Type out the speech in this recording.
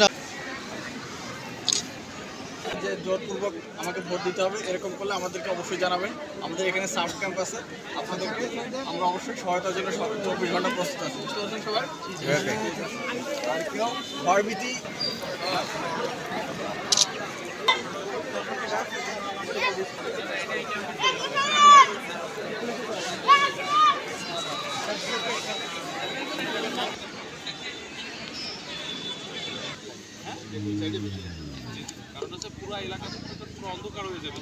না। যে জোরপূর্বক আমাকে ভোট দিতে হবে এরকম করলে আমাদেরকে অবশ্যই জানাবেন। আমাদের এখানে সাব ক্যাম্প আছে আপনাদেরকে আমরা অবশ্যই সহায়তার জন্য চব্বিশ ঘণ্টা প্রস্তুত আছি। বুঝতে পারছেন সবাই? আর কেউ ভয়ভীতি কারণ হচ্ছে পুরো এলাকা পুরো অন্ধকার হয়ে? যাবে